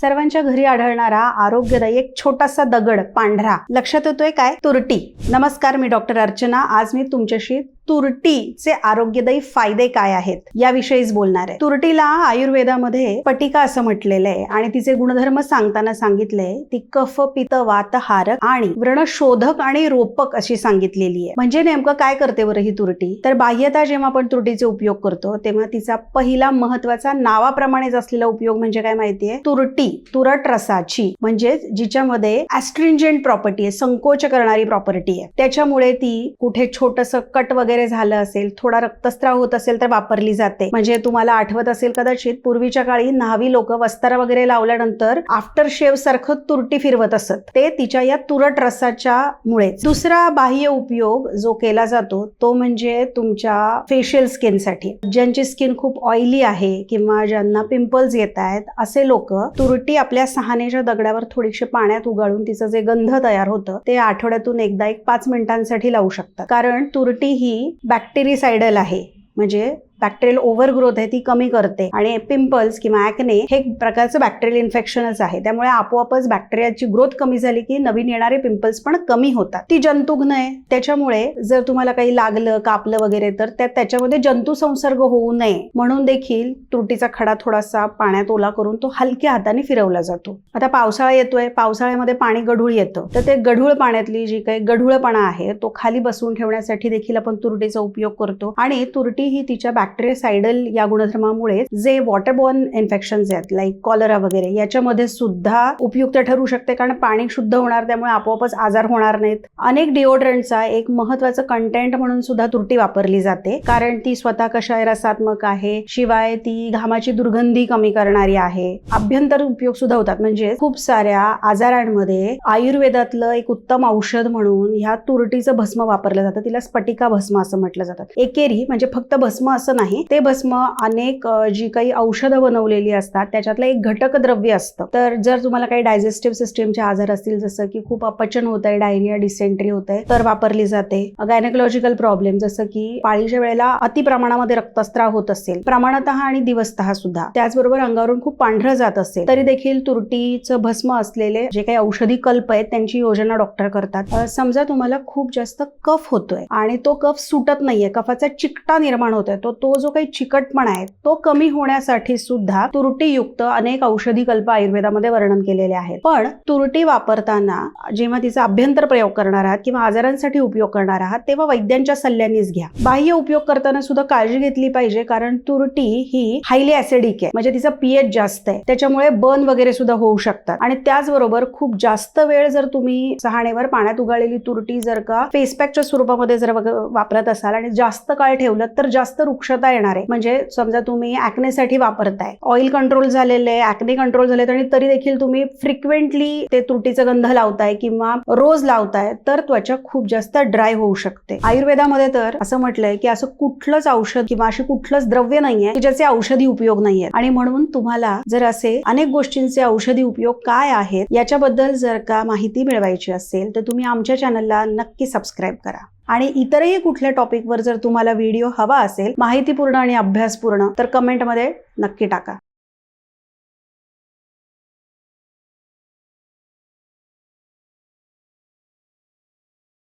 सर्वांच्या घरी आढळणारा आरोग्यदायी एक छोटासा दगड पांढरा. लक्षात येतोय काय? तुरटी. नमस्कार मी डॉक्टर अर्चना. आज मी तुमच्याशी तुरटीचे आरोग्यदायी फायदे काय आहेत याविषयीच बोलणार आहे. तुरटीला आयुर्वेदामध्ये पटिका असं म्हटलेलं आहे आणि तिचे गुणधर्म सांगताना सांगितलंय ती कफ पित वात हारक आणि व्रणशोधक आणि रोपक अशी सांगितलेली आहे. म्हणजे नेमकं काय करते बरं ही तुरटी? तर बाह्यता जेव्हा आपण तुरटीचे उपयोग करतो तेव्हा तिचा पहिला महत्त्वाचा नावाप्रमाणेच असलेला उपयोग म्हणजे काय माहितीये? तुरटी. तुरट रसाची म्हणजे जिच्यामध्ये ऍस्ट्रिंजेंट प्रॉपर्टी आहे संकोच करणारी प्रॉपर्टी आहे. त्याच्यामुळे ती कुठे छोटस कट वगैरे झालं असेल थोडा रक्तस्त्राव होत असेल तर वापरली जाते. म्हणजे तुम्हाला आठवत असेल कदाचित पूर्वीच्या काळी न्हावी लोक वस्तारा वगैरे लावल्यानंतर आफ्टर शेव सारखं तुरटी फिरवत असत. ते तिच्या या तुरट रसाच्या मुळे दुसरा बाह्य उपयोग जो केला जातो तो म्हणजे तुमच्या फेशियल स्किनसाठी ज्यांची स्किन खूप ऑइली आहे किंवा ज्यांना पिंपल्स येत आहेत असे लोक तुरटी आपल्या सहानेच्या दगडावर थोडीशी पाण्यात उगाळून तिचं जे गंध तयार होतं ते आठवड्यातून एकदा एक पाच मिनिटांसाठी लावू शकतात. कारण तुरटी ही बॅक्टेरिसायडल आहे. म्हणजे बॅक्टेरियल ओव्हरग्रोथ आहे ती कमी करते. आणि पिंपल्स किंवा ॲक्ने हे एक प्रकारचं बॅक्टेरियल इन्फेक्शनच आहे. त्यामुळे आपोआपच बॅक्टेरियाची ग्रोथ कमी झाली की नवीन येणारे पिंपल्स पण कमी होतात. ती जंतुघ्न आहे. त्याच्यामुळे जर तुम्हाला काही लागलं कापलं वगैरे तर त्यात त्याच्यामध्ये जंतू संसर्ग होऊ नये. म्हणून देखील तुरटीचा खडा थोडासा पाण्यात ओला करून तो हलक्या हाताने फिरवला जातो. आता पावसाळा येतोय. पावसाळ्यामध्ये पाणी गढूळ येतं. तर ते गढूळ पाण्यातली जी काही गढूळपणा आहे तो खाली बसवून ठेवण्यासाठी देखील आपण तुरटीचा उपयोग करतो. आणि तुरटी ही तिच्या बॅक्टेरियासायडल या गुणधर्मामुळे जे वॉटरबॉर्न इन्फेक्शन आहेत लाईक कॉलरा वगैरे याच्यामध्ये सुद्धा उपयुक्त ठरू शकते. कारण पाणी शुद्ध होणार त्यामुळे आपोआपच आजार होणार नाहीत. अनेक डिओड्रंटचा एक महत्वाचं कंटेंट म्हणून सुद्धा तुरटी वापरली जाते. कारण ती स्वतः कशा रसात्मक आहे शिवाय ती घामाची दुर्गंधी कमी करणारी आहे. अभ्यंतर उपयोग सुद्धा होतात. म्हणजे खूप साऱ्या आजारांमध्ये आयुर्वेदातलं एक उत्तम औषध म्हणून ह्या तुरटीचं भस्म वापरलं जातं. तिला स्फटिका भस्म असं म्हटलं जातं. एकेरी म्हणजे फक्त भस्म असं नाही. ते भस्म अनेक जी काही औषधं बनवलेली असतात त्याच्यातलं एक घटक द्रव्य असतं. तर जर तुम्हाला काही डायजेस्टिव्ह सिस्टीमचे आजार असतील जसं की खूप अपचन होत आहे डायरिया डिसेंट्री होत आहे तर वापरली जाते. गायनेकोलॉजिकल प्रॉब्लेम जसं की पाळीच्या वेळेला अति प्रमाणामध्ये रक्तस्त्राव होत असेल प्रमाणतः आणि दिवसतः सुद्धा. त्याचबरोबर अंगावरून खूप पांढरं जात असेल तरी देखील तुरटीचं भस्म असलेले जे काही औषधी कल्प आहेत त्यांची योजना डॉक्टर करतात. समजा तुम्हाला खूप जास्त कफ होतोय आणि तो कफ सुटत नाहीये कफाचा चिकटा निर्माण होतोय तो तो तो जो काही चिकटपणा आहे तो कमी होण्यासाठी सुद्धा तुरटीयुक्त अनेक औषधी कल्प आयुर्वेदामध्ये वर्णन केलेले आहेत. पण तुरटी वापरताना जेव्हा तिचा अभ्यंतर प्रयोग करणार आहात किंवा आजारांसाठी उपयोग करणार आहात तेव्हा वैद्यांच्या सल्ल्यानेच घ्या. बाह्य उपयोग करताना सुद्धा काळजी घेतली पाहिजे कारण तुरटी ही हायली ऍसिडिक आहे. म्हणजे तिचा पीएच जास्त आहे. त्याच्यामुळे बर्न वगैरे सुद्धा होऊ शकतात. आणि त्याचबरोबर खूप जास्त वेळ जर तुम्ही सहाणेवर पाण्यात उगाळलेली तुरटी जर का फेसपॅकच्या स्वरूपामध्ये जर वापरत असाल आणि जास्त काळ ठेवलं तर जास्त वृक्ष वृक्षता येणार आहे. म्हणजे समजा तुम्ही ऍक्नेसाठी वापरताय. ऑइल कंट्रोल झालेले ऍक्ने कंट्रोल झाले आणि तरी देखील तुम्ही फ्रिक्वेंटली ते तुरटीचा गंध लावताय किंवा रोज लावताय तर त्वचा खूप जास्त ड्राय होऊ शकते. आयुर्वेदामध्ये तर असं म्हटलंय की असं कुठलंच औषध किंवा अशी कुठलंच द्रव्य नाहीये की ज्याचे औषधी उपयोग नाहीये. आणि म्हणून तुम्हाला जर असे अनेक गोष्टींचे औषधी उपयोग काय आहेत याच्याबद्दल जर का माहिती मिळवायची असेल तर तुम्ही आमच्या चॅनलला नक्की सबस्क्राईब करा. आणि इतरही कुठल्या टॉपिकवर जर तुम्हाला व्हिडिओ हवा असेल माहितीपूर्ण आणि अभ्यासपूर्ण तर कमेंटमध्ये नक्की टाका.